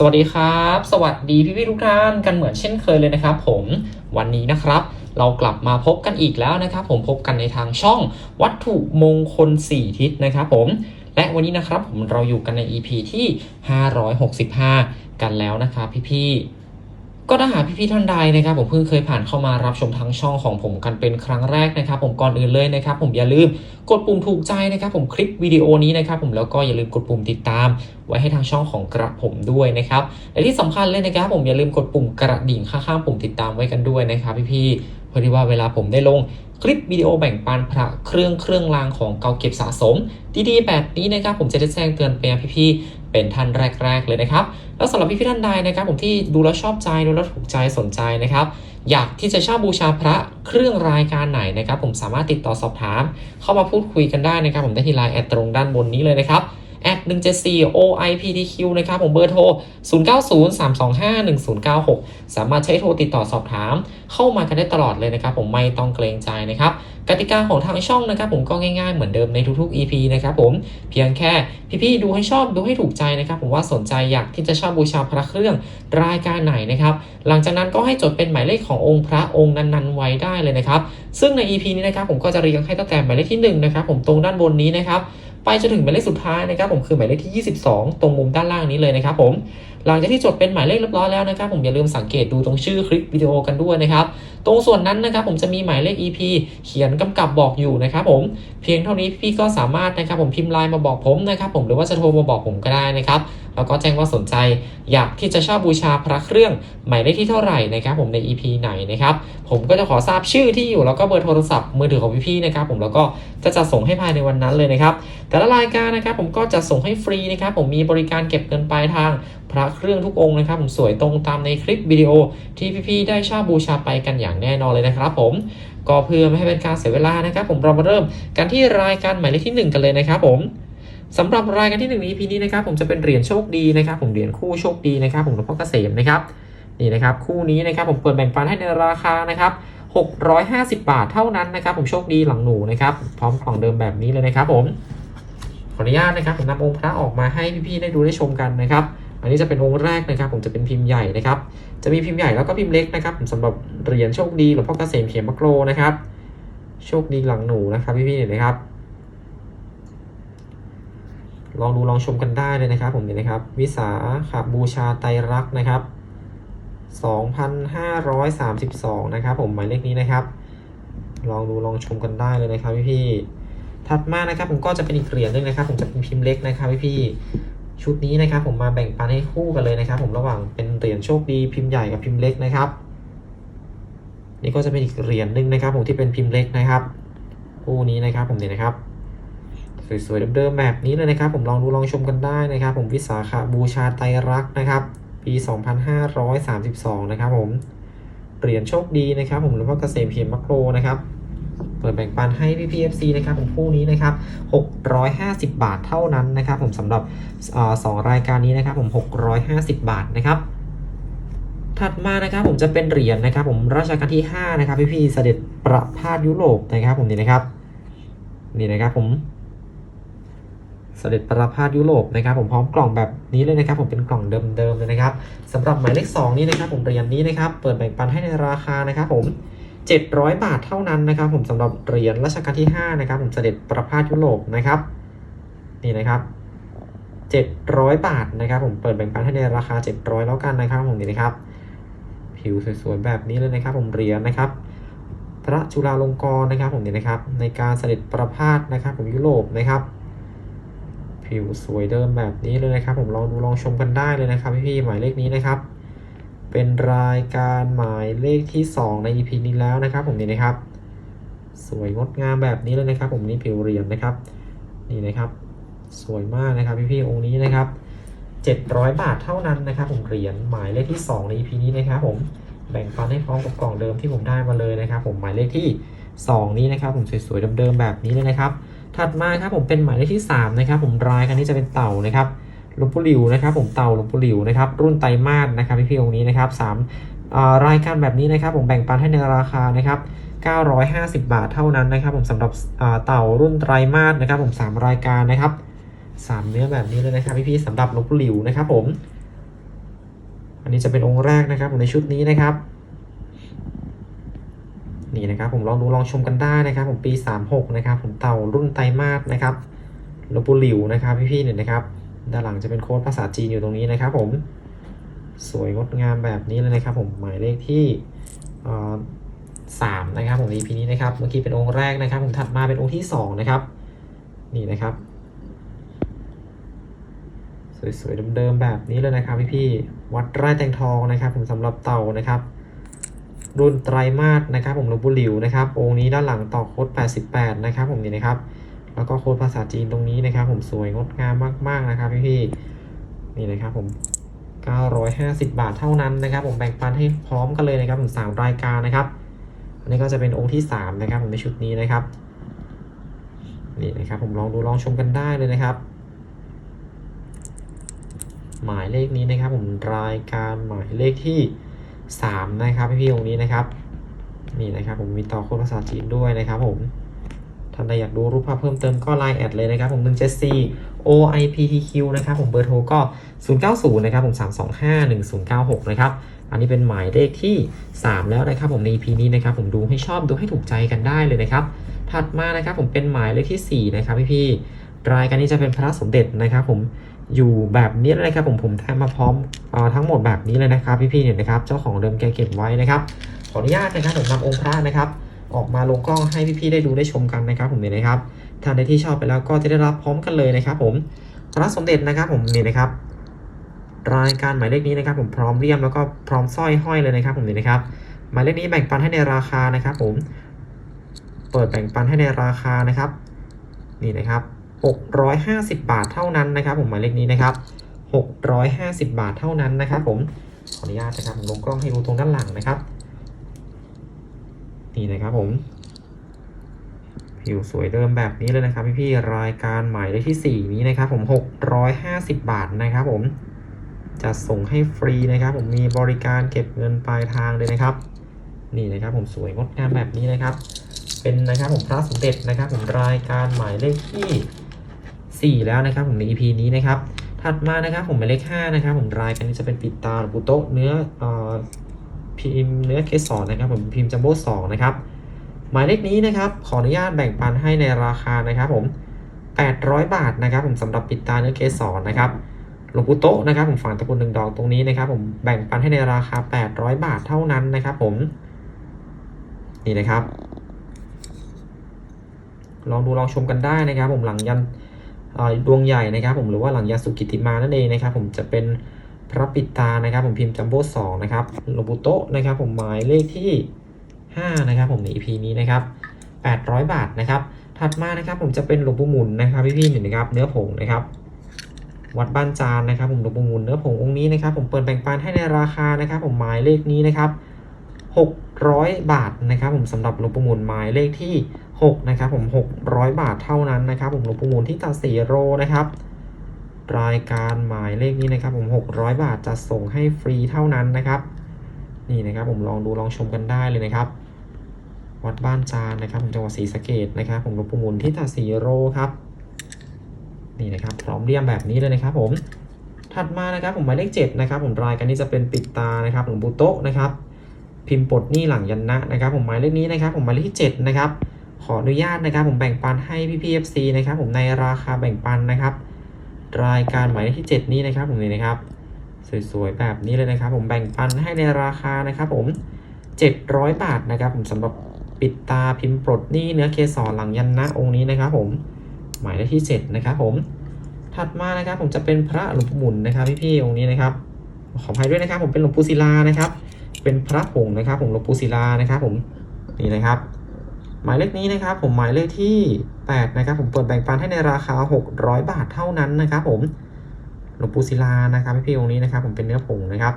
สวัสดีครับ สวัสดีพี่พี่ทุกท่านกันเหมือนเช่นเคยเลยนะครับ ผมวันนี้นะครับ เรากลับมาพบกันอีกแล้วนะครับ ผมพบกันในทางช่องวัตถุมงคล 4 ทิศนะครับ ผมและวันนี้นะครับผมเราอยู่กันใน EP ที่ 565 กันแล้วนะครับพี่ๆ ก็ถ้าหากพี่ๆท่านใดนะครับ ผมเพิ่งเคยผ่านเข้ามารับชมทางช่องของผมกันเป็นครั้งแรกนะครับ ผมก่อนอื่นเลยนะครับ ผมอย่าลืมกดปุ่มถูกใจนะครับ ผมคลิปวิดีโอนี้นะครับ ผมแล้วก็อย่าลืมกดปุ่มติดตาม ไว้ให้ทางช่องของกระผมด้วยนะครับและที่สำคัญเลยนะครับ ผมอย่าลืมกดปุ่มกระดิ่งข้างๆปุ่มติดตามไว้กันด้วยนะครับ พี่ๆเพื่อที่ว่าเวลาผมได้ลงคลิปวิดีโอแบ่งปันพระเครื่องเครื่องรางของเก่าเก็บสะสม ดีๆแบบนี้นะครับ ผมจะได้แจ้งเตือนไปพี่ๆ เป็นท่านแรก ๆ เลยนะครับ แล้วสำหรับพี่ๆท่านใดนะครับ ผมที่ดูแล้วชอบใจดูแล้วถูกใจสนใจนะครับ อยากที่จะเช่าบูชาพระเครื่องรายการไหนนะครับ ผมสามารถติดต่อสอบถาม เข้ามาพูดคุยกันได้นะครับ ผมได้ที่ไลน์แอดตรงด้านบนนี้เลยนะครับ แอด174 OIPTQ นะครับผมเบอร์โทร 0903251096 สามารถใช้โทรติดต่อสอบถาม เข้ามากันได้ตลอดเลยนะครับ ผมไม่ต้องเกรงใจนะครับกติกาของทางช่องนะครับ ผมก็ง่ายๆเหมือนเดิมในทุกๆ EP นะครับผมเพียงแค่พี่ๆดูให้ชอบดูให้ถูกใจนะครับ ผมว่าสนใจอยากที่จะเช่าบูชาพระเครื่องรายการไหนนะครับ หลังจากนั้นก็ให้จดเป็นหมายเลขขององค์พระองค์นั้นๆไว้ได้เลยนะครับ ซึ่งใน EP นี้นะครับผมก็จะเรียงให้ตั้งแต่หมายเลขที่1นะครับผมตรงด้านบนนี้นะครับ ไปจนถึงหมายเลขสุดท้ายนะครับผมคือหมายเลขที่ 22 ตรงมุมด้านล่างนี้เลยนะครับผมหลังจากที่จดเป็นหมายเลขเรียบร้อยแล้วนะครับ ผมอย่าลืมสังเกตดูตรงชื่อคลิปวิดีโอกันด้วยนะครับ ตรงส่วนนั้นนะครับ ผมจะมีหมายเลข EP เขียนกำกับบอกอยู่นะครับ ผมเพียงเท่านี้พี่ก็สามารถนะครับ ผมพิมพ์ไลน์มาบอกผมนะครับ ผมหรือว่าจะโทรมาบอกผมก็ได้นะครับแล้วก็แจ้งว่าสนใจอยากที่จะเช่าบูชาพระเครื่องหมายเลขที่เท่าไหร่นะครับ ผมใน EP ไหนนะครับ ผมก็จะขอทราบชื่อที่อยู่แล้วก็เบอร์โทรศัพท์มือถือของพี่ๆนะครับ ผมแล้วก็จะจัดส่งให้ภายในวันนั้นเลยนะครับ แต่ละรายการนะครับ ผมก็จะส่งให้ฟรีนะครับ ผมมีบริการเก็บเงินปลายทาง พระเครื่องทุกองค์นะครับผมสวยตรงตามในคลิปวิดีโอที่พี่ๆได้ชาบูชาไปกันอย่างแน่นอนเลยนะครับผมก็เพื่อไม่ให้เป็นการเสียเวลานะครับ ผมเรามาเริ่มกันที่รายการหมายเลขที่หนึ่งกันเลยนะครับผมสำหรับรายการที่หนึ่งใน EP นี้นะครับผมจะเป็นเหรียญโชคดีนะครับ ผมเหรียญคู่โชคดีนะครับ ผมหลวงพ่อเกษมนะครับนี่นะครับคู่นี้นะครับผมเปิดแบ่งปันให้ในราคานะครับ650 บาทเท่านั้นนะครับ ผมโชคดีหลังหนูนะครับ พร้อมกล่องเดิมแบบนี้เลยนะครับ ผมขออนุญาตนะครับผมนำองค์พระออกมาให้พี่ๆได้ดูได้ชมกันนะครับ อันนี้จะเป็นองค์แรกนะครับ ผมจะเป็นพิมพ์ใหญ่นะครับ จะมีพิมพ์ใหญ่แล้วก็พิมพ์เล็กนะครับสำหรับเหรียญโชคดีหลวงพ่อเกษมเขียนมะโกรนะครับ โชคดีหลังหนูนะครับพี่ๆเห็นไหมครับ ลองดูลองชมกันได้เลยนะครับ ผมเนี่ยนะครับ วิสาขาบูชาไตรรักษ์นะครับ 2,532 นะครับ ผมหมายเลขนี้นะครับ ลองดูลองชมกันได้เลยนะครับพี่ๆถัดมานะครับผมก็จะเป็นอีกเหรียญหนึงนะครับ ผมจะเป็นพิมพ์เล็กนะครับพี่ๆ ชุดนี้นะครับผมมาแบ่งปันให้คู่กันเลยนะครับผมระหว่างเป็นเหรียญโชคดีพิมพ์ใหญ่กับพิมพ์เล็กนะครับ นี่ก็จะเป็นอีกเหรียญหนึ่งนะครับ ผมที่เป็นพิมพ์เล็กนะครับคู่นี้นะครับผมเนี่ยนะครับ สวยๆเดิมๆแบบนี้เลยนะครับ ผมลองดูลองชมกันได้นะครับ ผมวิสาขาบูชาไตรรักษ์นะครับ ปี 2532 นะครับผมเหรียญโชคดีนะครับ ผมหลวงพ่อเกษมเพียรมัคโครนะครับ เปิดแบ่งปันให้พี่พีเอฟซีนะครับผมคู่นี้นะครับ 650 บาทเท่านั้นนะครับ ผมสำหรับสองรายการนี้นะครับ ผม 650 บาทนะครับถัดมานะครับผมจะเป็นเหรียญนะครับ ผมรัชกาลที่ 5 นะครับ พี่พี่เสด็จประพาสยุโรปนะครับ ผมนี่นะครับนี่นะครับผม เสด็จประพาสยุโรปนะครับ ผมพร้อมกล่องแบบนี้เลยนะครับ ผมเป็นกล่องเดิมๆเลยนะครับสำหรับหมายเลข2นี้นะครับ ผมเหรียญนี้นะครับ เปิดแบ่งปันให้ในราคานะครับ ผม 700 บาทเท่านั้นนะครับผมสำหรับเหรียญรัชกาลที่ 5 นะครับ ผมเสด็จประพาสยุโรปนะครับ นี่นะครับ 700 บาทนะครับ ผมเปิดแบ่งปันให้ในราคา 700 แล้วกันนะครับ ผมนี่นะครับ ผิวสวยๆแบบนี้เลยนะครับ ผมเหรียญนะครับ พระจุฬาลงกรณ์นะครับ ผมนี่นะครับ ในการเสด็จประพาสนะครับ ผมยุโรปนะครับ ผิวสวยเดิมแบบนี้เลยนะครับ ผมลองดูลองชมกันได้เลยนะครับพี่ๆหมายเลขนี้นะครับ เป็นรายการหมายเลขที่ 2 ใน EP นี้แล้วนะครับ ผมนี่นะครับ สวยงดงามแบบนี้เลยนะครับ ผมนี่ผิวเหรียญนะครับ นี่นะครับ สวยมากนะครับพี่ๆองค์นี้นะครับ700 บาทเท่านั้นนะครับ ผมเหรียญหมายเลขที่ 2 ใน EP นี้นะครับ ผมแบ่งปันให้พร้อมกับกล่องเดิมที่ผมได้มาเลยนะครับ ผมหมายเลขที่ 2 นี้นะครับ ผมสวยๆเดิมๆแบบนี้เลยนะครับ ถัดมาครับผมเป็นหมายเลขที่ 3 นะครับ ผมรายการนี้จะเป็นเต่านะครับ หลวงปู่หลิวนะครับ ผมเต่าหลวงปู่หลิวนะครับ รุ่นไตมาสนะครับพี่ๆองค์นี้นะครับสามรายการแบบนี้นะครับ ผมแบ่งปันให้ในราคานะครับ950 บาทเท่านั้นนะครับ ผมสำหรับเต่ารุ่นไตรมาสนะครับ ผมสามรายการนะครับสามเนื้อแบบนี้เลยนะครับพี่ๆสำหรับลวงปูหลิวนะครับ ผม อันนี้จะเป็นองค์แรกนะครับ ผมในชุดนี้นะครับ นี่นะครับผมลองดูลองชมกันได้นะครับ ผมปี 36 นะครับ ผมเต่ารุ่นไตรมาสนะครับลวงปูหลิวนะครับ พี่ๆเนี่ยนะครับ ด้านหลังจะเป็นโค้ดภาษาจีนอยู่ตรงนี้นะครับผม สวยงดงามแบบนี้เลยนะครับผมหมายเลขที่สามนะครับผม EP นี้นะครับ เมื่อกี้เป็นองค์แรกนะครับผมถัดมาเป็นองค์ที่สองนะครับ นี่นะครับ สวยๆเดิมๆแบบนี้เลยนะครับพี่ๆวัดไร่แตงทองนะครับ ผมสำหรับเต่านะครับรุ่นไตรมาสนะครับผมหลวงปู่หลิวนะครับ องค์นี้ด้านหลังต่อโคด88 นะครับผมนี่นะครับ แล้วก็โค้ดภาษาจีนตรงนี้นะครับ ผมสวยงดงามมาก ๆ นะครับพี่ๆนี่นะครับผม 950 บาทเท่านั้นนะครับ ผมแบ่งปันให้พร้อมกันเลยนะครับผมสามรายการนะครับอันนี้ก็จะเป็นองค์ที่ 3 นะครับ ผมในชุดนี้นะครับนี่นะครับผมลองดูลองชมกันได้เลยนะครับ หมายเลขนี้นะครับ ผมรายการหมายเลขที่3นะครับพี่ๆองค์นี้นะครับนี่นะครับผมมีต่อโค้ดภาษาจีนด้วยนะครับผม ท่านใดอยากดูรูปภาพเพิ่มเติมก็ไลน์แอดเลยนะครับผม174 OIPTQ นะครับผมเบอร์โทรก็ 090 นะครับผม 325 1096 นะครับ อันนี้เป็นหมายเลขที่ 3 แล้วนะครับผมใน EP นี้นะครับผมดูให้ชอบดูให้ถูกใจกันได้เลยนะครับ ถัดมานะครับผมเป็นหมายเลขที่ 4 นะครับพี่ๆรายการนี้จะเป็นพระสมเด็จนะครับผมอยู่แบบนี้เลยครับผมผมได้มาพร้อมออทั้งหมดแบบนี้เลยนะครับพี่ๆเนี่ยนะครับเจ้าของเดิมแกเก็บไว้นะครับขออนุญาตนะครับผมนำองค์พระนะครับ ออกมาลงกล้องให้พี่ๆได้ดูได้ชมกันนะครับผมเนี่ยนะครับท่านใดที่ชอบไปแล้วก็จะได้รับพร้อมกันเลยนะครับ ผมพระสมเด็จนะครับ ผมนี่นะครับ รายการหมายเลขนี้นะครับ ผมพร้อมเรียมแล้วก็พร้อมสร้อยห้อยเลยนะครับ ผมนี่นะครับหมายเลขนี้แบ่งปันให้ในราคานะครับ ผม เปิดแบ่งปันให้ในราคานะครับ นี่นะครับ 650 บาทเท่านั้นนะครับ ผมหมายเลขนี้นะครับ 650 บาทเท่านั้นนะครับ ผมขออนุญาตนะครับลงกล้องให้ดูตรงด้านหลังนะครับ นี่นะครับผม ผิวสวยเดิมแบบนี้เลยนะครับ พี่ๆรายการใหมายเลขที่ 4 นี้นะครับผม650 บาทนะครับผมจะส่งให้ฟรีนะครับ ผมมีบริการเก็บเงินปลายทางเลยนะครับ นี่นะครับผมสวยงดงามแบบนี้นะครับ เป็นนะครับผมพระสมเด็จนะครับ ผมรายการหมายเลขที่ 4 แล้วนะครับ ผมใน EP นี้นะครับ ถัดมานะครับ ผมหมายเลข5นะครับ ผมรายการนี้จะเป็นปิดตาหรือปุโตเนื้ออ พิมพ์เนื้อเคสสอนนะครับผมพิมพ์จัมโบ้สองนะครับหมายเลขนี้นะครับขออนุญาตแบ่งปันให้ในราคานะครับผม800 บาทนะครับผมสำหรับปิดตาเนื้อเกสรนะครับหลวงปู่โตะนะครับผมฝังตะกรุดหนึ่งดอกตรงนี้นะครับผมแบ่งปันให้ในราคา 800 บาทเท่านั้นนะครับผมนี่นะครับ ลองดูลองชมกันได้นะครับ ผมหลังยันดวงใหญ่นะครับ ผมหรือว่าหลังยันสุกิติมานั่นเองนะครับ ผมจะเป็น พระปิดตานะครับผมพิมพ์จัมโบ้สองนะครับหลวงปู่โตะนะครับผมหมายเลขที่ 5 นะครับผมใน EP นี้นะครับ 800 บาทนะครับ ถัดมานะครับผมจะเป็นหลวงปู่หมุนนะครับพี่ๆหนึ่งนะครับเนื้อผงนะครับ วัดบ้านจานนะครับผมหลวงปู่หมุนเนื้อผงองค์นี้นะครับผมเปิดแบ่งปันให้ในราคานะครับผมหมายเลขนี้นะครับ600 บาทนะครับผมสำหรับหลวงปู่หมุนหมายเลขที่6นะครับผม600 บาทเท่านั้นนะครับผมหลวงปู่หมุนที่ตัดสีโรนะครับ รายการหมายเลขนี้นะครับผม 600 บาทจะส่งให้ฟรีเท่านั้นนะครับ นี่นะครับผมลองดูลองชมกันได้เลยนะครับ วัดบ้านจานนะครับผมจังหวัดศรีสะเกดนะครับ ผมหลวงปู่มุนที่ตาสีโรครับนี่นะครับพร้อมเรียมแบบนี้เลยนะครับ ผมถัดมานะครับผมหมายเลข7นะครับผมรายการนี้จะเป็นปิดตานะครับหลวงปู่โต๊ะนะครับพิมพ์ปดหนี้หลังยันนะนะครับ ผมหมายเลขนี้นะครับ ผมหมายเลขที่7นะครับขออนุญาตนะครับ ผมแบ่งปันให้พี่พีเอฟซีนะครับ ผมในราคาแบ่งปันนะครับ รายการหมายเลขที่ 7 นี้นะครับผมนี่นะครับ สวยๆแบบนี้เลยนะครับ ผมแบ่งปันให้ในราคานะครับผม700 บาทนะครับ ผมสำหรับปิดตาพิมพ์ปลดหนี้เนื้อเกสรหลังยันนะองค์นี้นะครับ ผมหมายเลขที่ 7 นะครับ ผมถัดมานะครับ ผมจะเป็นพระหลวงปู่หมุนนะครับพี่ๆองค์นี้นะครับ ขออภัยด้วยนะครับ ผมเป็นหลวงปู่ศิลานะครับ เป็นพระผงนะครับ ผมหลวงปู่ศิลานะครับ ผมนี่นะครับ หมายเลขนี้นะครับผมหมายเลขที่ 8 นะครับ ผมเปิดแบ่งปันให้ในราคา 600 บาทเท่านั้นนะครับ ผมหลวงปู่ศิลานะครับพี่ๆองค์นี้นะครับ ผมเป็นเนื้อผงนะครับ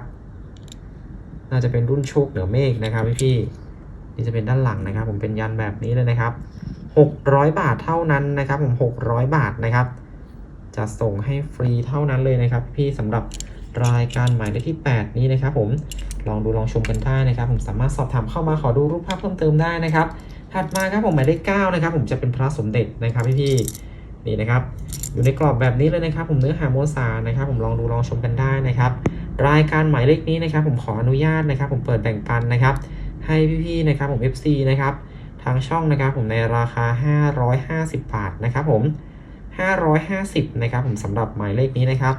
น่าจะเป็นรุ่นโชคเหนือเมฆนะครับพี่ๆนี่จะเป็นด้านหลังนะครับ ผมเป็นยันแบบนี้เลยนะครับ 600 บาทเท่านั้นนะครับ ผม 600 บาทนะครับ จะส่งให้ฟรีเท่านั้นเลยนะครับ พี่สำหรับรายการหมายเลขที่ 8 นี้นะครับ ผมลองดูลองชมกันได้นะครับ ผมสามารถสอบถามเข้ามาขอดูรูปภาพเพิ่มเติมได้นะครับ ถัดมาครับผมหมายเลข9นะครับผมจะเป็นพระสมเด็จนะครับพี่ๆนี่นะครับอยู่ในกรอบแบบนี้เลยนะครับ ผมเนื้อหามวลสารนะครับ ผมลองดูลองชมกันได้นะครับ รายการหมายเลขนี้นะครับ ผมขออนุญาตนะครับ ผมเปิดแบ่งปันนะครับ ให้พี่ๆนะครับผม FC นะครับทางช่องนะครับผมในราคา 550 บาทนะครับผม 550นะครับผมสำหรับหมายเลขนี้นะครับ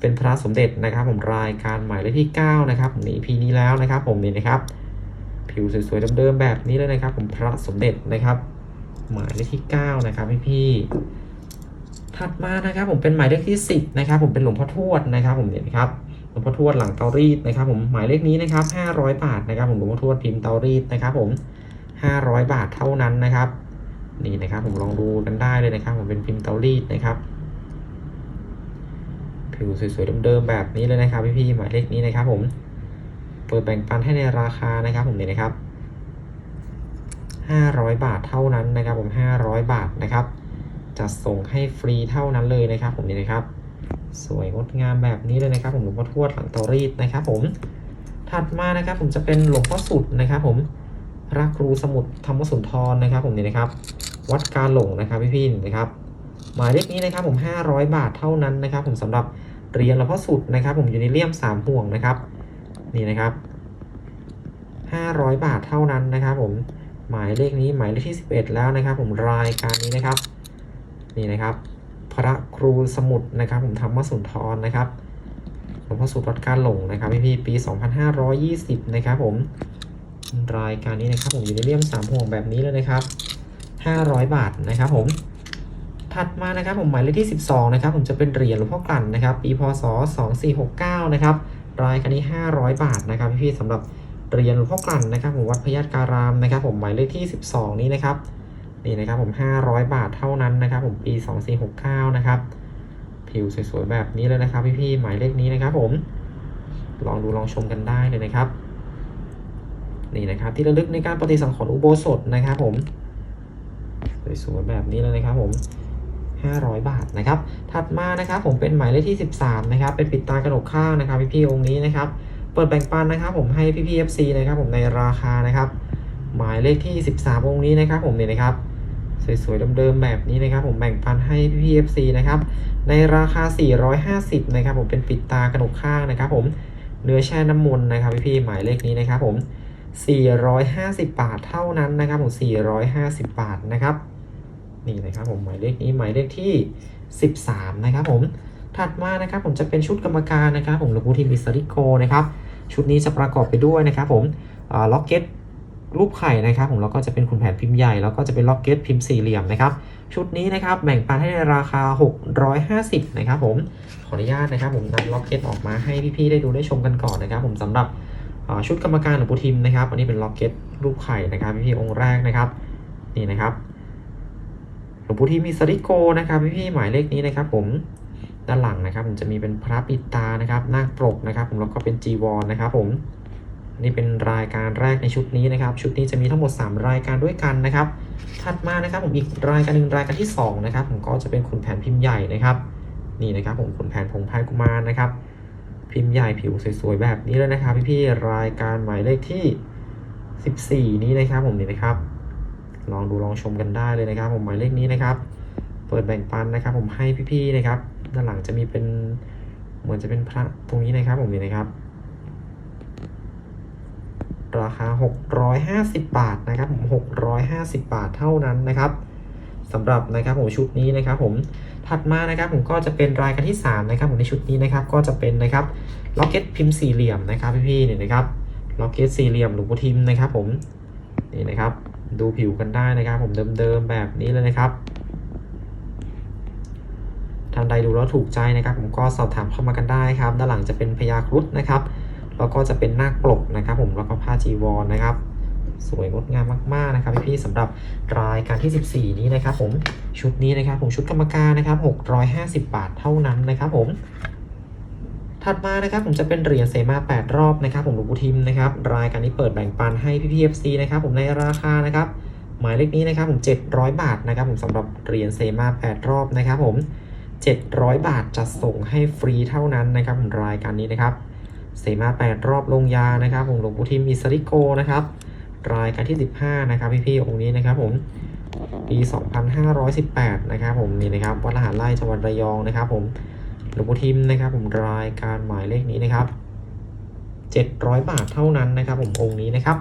เป็นพระสมเด็จนะครับ ผมรายการหมายเลขที่ 9 นะครับผมใน EP นี้แล้วนะครับ ผมนี่นะครับ ผิวสวยๆเดิมๆแบบนี้เลยนะครับ ผมพระสมเด็จนะครับ หมายเลขที่ 9 นะครับพี่ๆถัดมานะครับผมเป็นหมายเลขที่ 10 นะครับ ผมเป็นหลวงพ่อทวดนะครับ ผมเนี่ยนครับหลวงพ่อทวดหลังเตารีดนะครับ ผมหมายเลขนี้นะครับ 500 บาทนะครับผมหลวงพ่อทวดพิมพ์เตารีดนะครับ ผม 500 บาทเท่านั้นนะครับ นี่นะครับ ผมลองดูกันได้เลยนะครับ ผมเป็นพิมพ์เตารีดนะครับผิวสวยๆเดิมๆแบบนี้เลยนะครับพี่ๆหมายเลขนี้นะครับ ผม เปิดแบ่งปันให้ในราคานะครับผมเนี่ยนะครับ 500 บาทเท่านั้นนะครับผม 500 บาทนะครับจะส่งให้ฟรีเท่านั้นเลยนะครับ ผมนี่นะครับ สวยงดงามแบบนี้เลยนะครับ ผมหลวงพ่อทวดหลังเตารีดนะครับ ผมถัดมานะครับผมจะเป็นหลวงพ่อสุดนะครับ ผมพระครูสมุทรธรรมสุนทรนะครับ ผมนี่นะครับ วัดกาหลงนะครับพี่พี่นะครับหมายเลขนี้นะครับผม 500 บาทเท่านั้นนะครับ ผมสำหรับเหรียญหลวงพ่อสุดนะครับ ผมอยู่ในเลี่ยมสามห่วงนะครับ นี่นะครับ 500 บาทเท่านั้นนะครับผมหมายเลขนี้หมายเลขที่ 11 แล้วนะครับ ผมรายการนี้นะครับ นี่นะครับ พระครูสมุทรนะครับ ผมธรรมสุนทรนะครับหลวงพ่อสุดวัดการหลงนะครับพี่พี่ปี 2520 นะครับผมรายการนี้นะครับผมอยู่ในเลี่ยมสามห่วงแบบนี้เลยนะครับ 500 บาทนะครับผมถัดมานะครับผมหมายเลขที่ 12 นะครับ ผมจะเป็นเหรียญหลวงพ่อกลั่นนะครับ ปีพศ 2469 นะครับ รายการนี้ 500 บาทนะครับพี่ๆสำหรับเหรียญหลวงพ่อกลั่นนะครับผมวัดพยัคฆ์การามนะครับ ผมหมายเลขที่ 12 นี้นะครับนี่นะครับผม 500 บาทเท่านั้นนะครับ ผมปี 2469 นะครับ ผิวสวยๆแบบนี้เลยนะครับ พี่ๆหมายเลขนี้นะครับ ผมลองดูลองชมกันได้เลยนะครับนี่นะครับ ที่ระลึกในการปฏิสังขรณ์อุโบสถนะครับ ผมสวยๆแบบนี้เลยนะครับ ผม 500 บาทนะครับ ถัดมานะครับผมเป็นหมายเลขที่ 13นะครับ เป็นปิดตากระดกข้างนะครับพี่ๆองค์นี้นะครับ เปิดแบ่งปันนะครับ ผมให้พี่ๆ FC นะครับผมในราคานะครับ หมายเลขที่ 13 องค์นี้นะครับ ผมเนี่ยนะครับ สวยๆเดิมๆแบบนี้นะครับ ผมแบ่งปันให้พี่ๆ FC นะครับ ในราคา 450นะครับ ผมเป็นปิดตากระดกข้างนะครับ ผม เนื้อแช่น้ำมนต์นะครับพี่ๆ หมายเลขนี้นะครับ ผม 450 บาทเท่านั้นนะครับ ผม 450 บาทนะครับ นี่นะครับผมหมายเลขนี้หมายเลขที่ 13 นะครับผมถัดมานะครับผมจะเป็นชุดกรรมการนะครับผมหลวงปู่ทิมอิสริโกนะครับชุดนี้จะประกอบไปด้วยนะครับผมล็อกเก็ตรูปไข่นะครับผมแล้วก็จะเป็นขุนแผนพิมพ์ใหญ่แล้วก็จะเป็นล็อกเก็ตพิมพ์สี่เหลี่ยมนะครับชุดนี้นะครับแบ่งปันให้ในราคา 650นะครับผมขออนุญาตนะครับผมนำล็อกเก็ตออกมาให้พี่ๆได้ดูได้ชมกันก่อนนะครับ ผมสำหรับชุดกรรมการหลวงปู่ทิมนะครับอันนี้เป็นล็อกเก็ตรูปไข่นะครับพี่ๆองค์แรกนะครับนี่นะครับ หลวงปู่ทิมมีสริโกนะครับพี่ๆหมายเลขนี้นะครับ ผมด้านหลังนะครับผมจะมีเป็นพระปิดตานะครับนาคปรกนะครับผมแล้วก็เป็นจีวรนะครับ ผมนี่เป็นรายการแรกในชุดนี้นะครับ ชุดนี้จะมีทั้งหมด 3 รายการด้วยกันนะครับ ถัดมานะครับผมอีกรายการหนึ่งรายการที่ 2 นะครับ ผมก็จะเป็นขุนแผนพิมพ์ใหญ่นะครับ นี่นะครับ ผมขุนแผนผงพายกุมารนะครับ พิมพ์ใหญ่ผิวสวยๆแบบนี้เลยนะครับ พี่ๆรายการหมายเลขที่ 14 นี้นะครับ ผมนี่นะครับ ลองดูลองชมกันได้เลยนะครับ ผมหมายเลขนี้นะครับ เปิดแบ่งปันนะครับ ผมให้พี่ๆนะครับ ด้านหลังจะมีเป็นเหมือนจะเป็นพระตรงนี้นะครับผมนี่นะครับ ราคา 650 บาทนะครับผม650 บาทเท่านั้นนะครับสำหรับนะครับผมชุดนี้นะครับผมถัดมานะครับผมก็จะเป็นรายการที่ 3 นะครับผมในชุดนี้นะครับก็จะเป็นนะครับล็อกเก็ตพิมพ์สี่เหลี่ยมนะครับพี่ๆเนี่ยนะครับล็อกเก็ตสี่เหลี่ยมหลวงปู่ทิมนะครับผมนี่นะครับ ดูผิวกันได้นะครับ ผมเดิมๆแบบนี้เลยนะครับท่านใดดูแล้วถูกใจนะครับ ผมก็สอบถามเข้ามากันได้ครับ ด้านหลังจะเป็นพญาครุฑนะครับแล้วก็จะเป็นนาคปลกนะครับ ผมแล้วก็ผ้าจีวรนะครับ สวยงดงามมากๆนะครับพี่ๆสำหรับรายการที่ 14 นี้นะครับ ผมชุดนี้นะครับ ผมชุดกรรมการนะครับ 650 บาทเท่านั้นนะครับ ผม ถัดมานะครับผมจะเป็นเหรียญเสมา 8 รอบนะครับผมหลวงปู่ทิมนะครับรายการนี้เปิดแบ่งปันให้พี่ๆ FC นะครับผมในราคานะครับหมายเลขนี้นะครับผม700 บาทนะครับผมสำหรับเหรียญเสมา 8 รอบนะครับผม 700 บาทจะส่งให้ฟรีเท่านั้นนะครับผมรายการนี้นะครับเสมา 8 รอบลงยานะครับผมหลวงปู่ทิมอิสริโกนะครับรายการที่ 15 นะครับพี่ๆองค์นี้นะครับผมปี 2518 นะครับผมนี่นะครับวัดละหารไร่จังหวัดระยองนะครับผม หลวงปู่ทิมนะครับ ผมรายการหมายเลขนี้นะครับ 700 บาทเท่านั้นนะครับ ผมองค์นี้นะครับ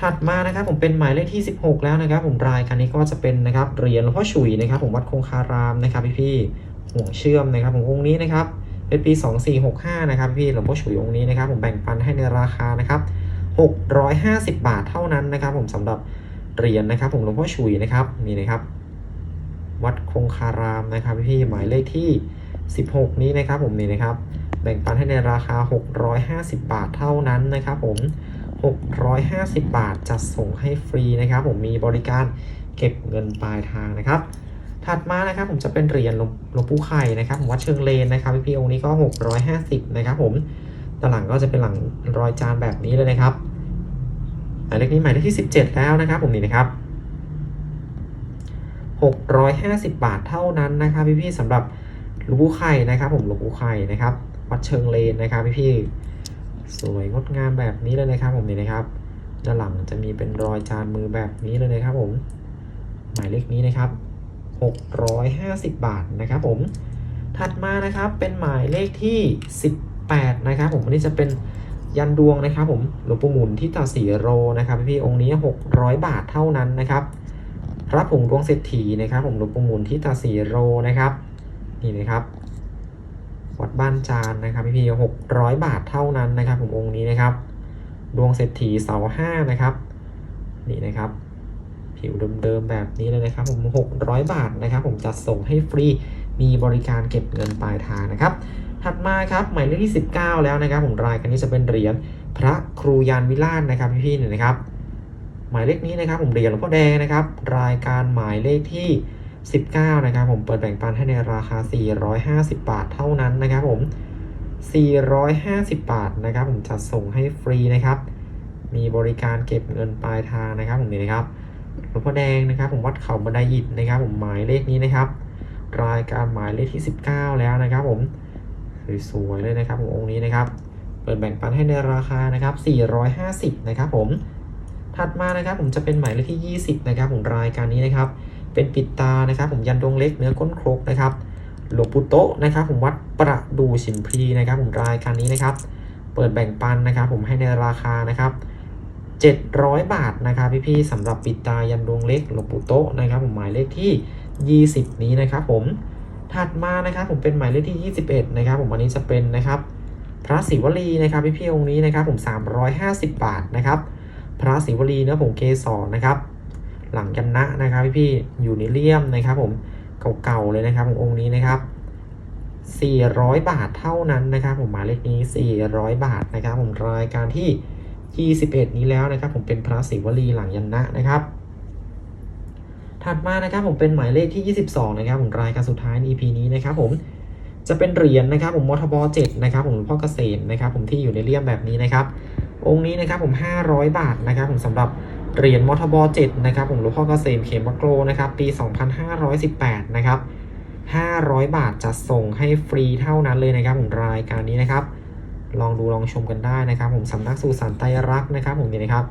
ถัดมานะครับผมเป็นหมายเลขที่ 16 แล้วนะครับ ผมรายการนี้ก็จะเป็นนะครับเหรียญหลวงพ่อฉุยนะครับ ผมวัดคงคารามนะครับพี่พี่ๆห่วงเชื่อมนะครับ ผมองค์นี้นะครับเป็นปี 2465 นะครับพี่หลวงพ่อฉุยองค์นี้นะครับ ผมแบ่งปันให้ในราคานะครับ650 บาทเท่านั้นนะครับ ผมสำหรับเหรียญนะครับ ผมหลวงพ่อฉุยนะครับนี่นะครับ วัดคงคารามนะครับพี่หมายเลขที่ 16 นี้นะครับผมนี่นะครับ แบ่งปันให้ในราคา 650 บาทเท่านั้นนะครับผม 650 บาทจัดส่งให้ฟรีนะครับ ผมมีบริการเก็บเงินปลายทางนะครับ ถัดมานะครับผมจะเป็นเหรียญหลวงหลวงปู่ไข่นะครับผมวัดเชิงเลนนะครับพี่ๆองค์นี้ก็ 650 นะครับผมด้านหลังก็จะเป็นหลังรอยจานแบบนี้เลยนะครับหมายเลขนี้หมายเลขที่ 17 แล้วนะครับผมนี่นะครับ 650 บาทเท่านั้นนะครับพี่ๆสำหรับหลวงปู่ไข่นะครับ ผมหลวงปู่ไข่นะครับวัดเชิงเลนนะครับพี่ๆสวยงดงามแบบนี้เลยนะครับผมนี่นะครับด้านหลังจะมีเป็นรอยจานมือแบบนี้เลยนะครับผมหมายเลขนี้นะครับ 650 บาทนะครับผมถัดมานะครับเป็นหมายเลขที่ 18 นะครับผมอันนี้จะเป็นยันดวงนะครับผมหลวงปู่หมุนที่ตาสีโรนะครับพี่ๆองค์นี้ 600 บาทเท่านั้นนะครับ พระผงดวงเศรษฐีนะครับผมหลวงปู่หมุนที่ตาสีโรนะครับนี่นะครับวัดบ้านจานนะครับพี่พี่หกร้อยบาทเท่านั้นนะครับ ผมองค์นี้นะครับ ดวงเศรษฐีเสาห้านะครับนี่นะครับ ผิวเดิมๆแบบนี้เลยนะครับ ผมหกร้อยบาทนะครับ ผมจัดส่งให้ฟรีมีบริการเก็บเงินปลายทางนะครับ ถัดมาครับหมายเลขที่ 19 แล้วนะครับ ผมรายการนี้จะเป็นเหรียญพระครูยานวิลาศนะครับพี่พี่ๆเนี่ยนะครับ หมายเลขนี้นะครับ ผมเหรียญหลวงพ่อแดงนะครับ รายการหมายเลขที่ 19 นะครับ ผมเปิดแบ่งปันให้ในราคา 450 บาทเท่านั้นนะครับ ผม 450 บาทนะครับ ผมจัดส่งให้ฟรีนะครับ มีบริการเก็บเงินปลายทางนะครับ ผมนี่นะครับหลวงพ่อแดงนะครับ ผมวัดเขาบันไดอิฐนะครับ ผมหมายเลขนี้นะครับ รายการหมายเลขที่ 19 แล้วนะครับ ผมสวยๆเลยนะครับ ผมองค์นี้นะครับ เปิดแบ่งปันให้ในราคานะครับ 450 นะครับ ผม ถัดมานะครับผมจะเป็นหมายเลขที่ 20 นะครับผมรายการนี้นะครับ เป็นปิดตานะครับ ผมยันดวงเล็กเนื้อก้นครกนะครับหลวงปู่โตะนะครับ ผมวัดประดูชินพรีนะครับ ผมรายการนี้นะครับ เปิดแบ่งปันนะครับ ผมให้ในราคานะครับ 700 บาทนะครับพี่ๆสำหรับปิดตายันดวงเล็กหลวงปู่โตะนะครับ ผมหมายเลขที่ 20 นี้นะครับ ผมถัดมานะครับผมเป็นหมายเลขที่ 21 นะครับ ผมอันนี้จะเป็นนะครับ พระศิวลีนะครับพี่ๆองค์นี้นะครับ ผม 350 บาทนะครับ พระศิวลีเนื้อผงเกสรนะครับ หลังยันนะนะครับพี่ๆอยู่ในเลี่ยมนะครับผมเก่าๆเลยนะครับองค์นี้นะครับ 400 บาทเท่านั้นนะครับผมหมายเลขนี้ 400 บาทนะครับผมรายการที่ 21 นี้แล้วนะครับ ผมเป็นพระศิวลีหลังยันนะนะครับ ถัดมานะครับผมเป็นหมายเลขที่ 22 นะครับผมรายการสุดท้ายใน EP นี้นะครับผมจะเป็นเหรียญนะครับผมมทบ7นะครับผมหลวงพ่อเกษมนะครับผมที่อยู่ในเลี่ยมแบบนี้นะครับ องค์นี้นะครับผม 500 บาทนะครับผมสำหรับเหรียญมทบ7นะครับผมหลวงพ่อเกษมเขมโกรนะครับปี 2518 นะครับ 500 บาทจะส่งให้ฟรีเท่านั้นเลยนะครับผมรายการนี้นะครับ ลองดูลองชมกันได้นะครับ ผมสำนักสุสานไตรรักษ์นะครับ ผมนี่นะครับ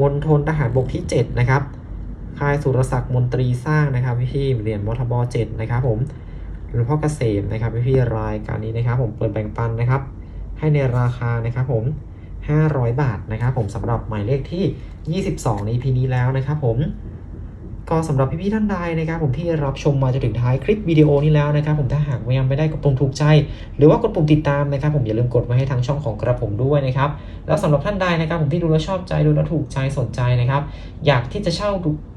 มณฑลทหารบกที่ 7 นะครับค่ายสุรศักดิ์มนตรีสร้างนะครับพี่เหรียญมทบ7นะครับผมหลวงพ่อเกษมนะครับพี่รายการนี้นะครับ ผมเปิดแบ่งปันนะครับ ให้ในราคานะครับผม 500 บาทนะครับผมสำหรับหมายเลขที่ 22 ใน EP นี้แล้วนะครับผม ก็สำหรับพี่ๆท่านใดนะครับผมที่รับชมมาจนถึงท้ายคลิปวิดีโอนี้แล้วนะครับผมถ้าหากยังไม่ได้กดปุ่มถูกใจ หรือว่ากดปุ่มติดตามนะครับผมอย่าลืมกดไว้ให้ทางช่องของกระผมด้วยนะครับแล้วสำหรับท่านใดนะครับผมที่ดูแล้วชอบใจดูแล้วถูกใจสนใจนะครับอยากที่จะเช่า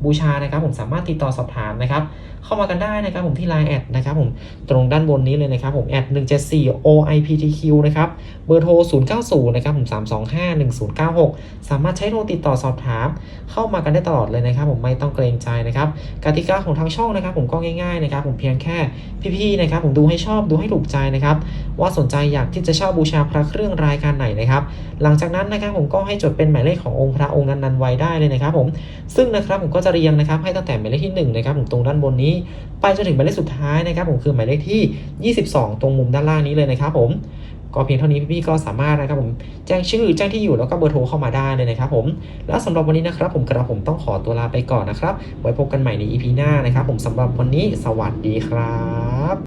บูชานะครับผมสามารถติดต่อสอบถามนะครับเข้ามากันได้นะครับผมที่ Line แอดนะครับผมตรงด้านบนนี้เลยนะครับผมแอด174 OIPTQ นะครับเบอร์โทร 090นะครับผม325 1096 สามารถใช้โทรติดต่อสอบถาม เข้ามากันได้ตลอดเลยนะครับผมไม่ต้องเกรงใจนะครับกติกาของทางช่องนะครับ ผมก็ง่ายๆนะครับ ผมเพียงแค่พี่ๆนะครับ ผมดูให้ชอบดูให้ถูกใจนะครับ ว่าสนใจอยากที่จะเช่าบูชาพระเครื่องรายการไหนนะครับ หลังจากนั้นนะครับผมก็ให้จดเป็นหมายเลขขององค์พระองค์นั้นๆไว้ได้เลยนะครับ ผมซึ่งนะครับผมก็จะเรียงนะครับ ให้ตั้งแต่หมายเลขที่หนึ่งนะครับผมตรงด้านบนนี้ ไปจนถึงหมายเลขสุดท้ายนะครับ ผมคือหมายเลขที่ 22 ตรงมุมด้านล่างนี้เลยนะครับ ผม ก็เพียงเท่านี้พี่ๆก็สามารถนะครับผมแจ้งชื่อแจ้งที่อยู่แล้วก็เบอร์โทรเข้ามาได้เลยนะครับผมแล้วสำหรับวันนี้นะครับผมกระผมต้องขอตัวลาไปก่อนนะครับไว้พบกันใหม่ใน EP หน้านะครับผมสำหรับวันนี้สวัสดีครับ